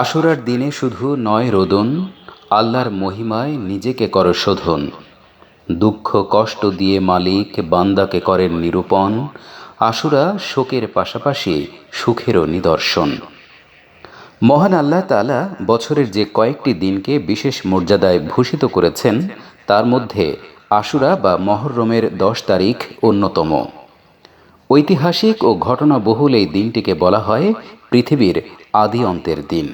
আশুরার দিনে শুধু নয় রোদন, আল্লাহর মহিমায় নিজেকে কর শোধন। দুঃখ, কষ্ট দিয়ে মালিক বান্দাকে করেন নিরূপণ, আশুরা শোকের পাশাপাশি সুখেরও নিদর্শন। মহান আল্লাহ তালা বছরের যে কয়েকটি দিনকে বিশেষ মর্যাদায় ভূষিত করেছেন, তার মধ্যে আশুরা বা মহরমের দশ তারিখ অন্যতম। ঐতিহাসিক ও ঘটনাবহুল এই দিনটিকে বলা হয় পৃথিবীর আদি অন্তের দিন।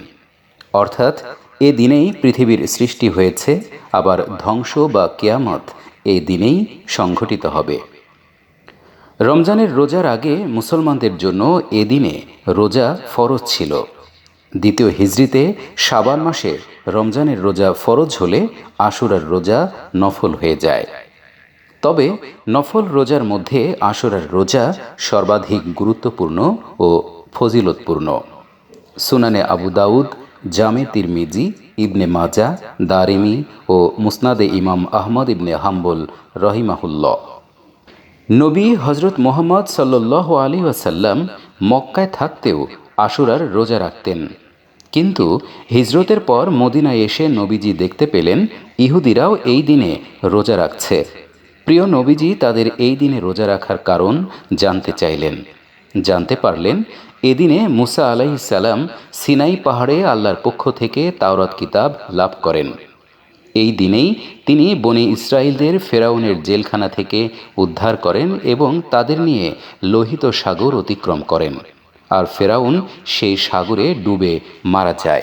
অর্থাৎ, এ দিনেই পৃথিবীর সৃষ্টি হয়েছে, আবার ধ্বংস বা কেয়ামত এই দিনেই সংঘটিত হবে। রমজানের রোজার আগে মুসলমানদের জন্য এ দিনে রোজা ফরজ ছিল। দ্বিতীয় হিজড়িতে সাবান মাসে রমজানের রোজা ফরজ হলে আশুরার রোজা নফল হয়ে যায়। তবে নফল রোজার মধ্যে আশুরার রোজা সর্বাধিক গুরুত্বপূর্ণ ও ফজিলতপূর্ণ। সুনানে আবু দাউদ জামে তিরমিজি, ইবনে মাজা, দারিমি ও মুসনাদে ইমাম আহমদ ইবনে হাম্বল রহিমাহুল্লাহ। নবী হজরত মোহাম্মদ সাল্লাহ আলী ওয়াসাল্লাম মক্কায় থাকতেও আশুরার রোজা রাখতেন। কিন্তু হিজরতের পর মদিনায় এসে নবীজি দেখতে পেলেন, ইহুদিরাও এই দিনে রোজা রাখছে। প্রিয় নবীজি তাদের এই দিনে রোজা রাখার কারণ জানতে চাইলেন। জানতে পারলেন এদিনে মুসা আলাইসাল্লাম সিনাই পাহাড়ে আল্লাহর পক্ষ থেকে তাওরাত কিতাব লাভ করেন। এই দিনেই তিনি বনি ইসরায়েলদের ফেরাউনের জেলখানা থেকে উদ্ধার করেন এবং তাদের নিয়ে লোহিত সাগর অতিক্রম করেন। আর ফেরাউন সেই সাগরে ডুবে মারা যায়।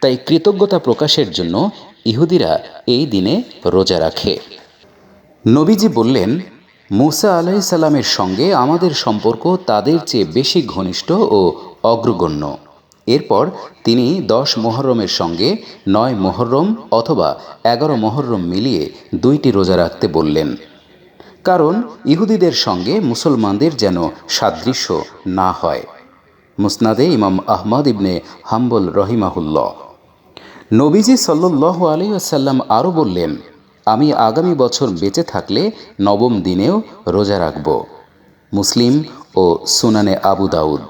তাই কৃতজ্ঞতা প্রকাশের জন্য ইহুদিরা এই দিনে রোজা রাখে। নবীজি বললেন মুসা আলাই সাল্লামের সঙ্গে আমাদের সম্পর্ক তাদের চেয়ে বেশি ঘনিষ্ঠ ও অগ্রগণ্য। এরপর তিনি দশ মোহরমের সঙ্গে নয় মোহরম অথবা এগারো মোহরম মিলিয়ে দুইটি রোজা রাখতে বললেন। কারণ ইহুদিদের সঙ্গে মুসলমানদের যেন সাদৃশ্য না হয়। মুসনাদে ইমাম আহমদ ইবনে হাম্বল রহিমাহুল্লাহ। নবীজি সাল্লাহ আলী আসাল্লাম আরও বললেন আমি আগামী বছর বেঁচে থাকলে নবম দিনেও রোজা রাখব। মুসলিম ও সুনানে আবু দাউদ।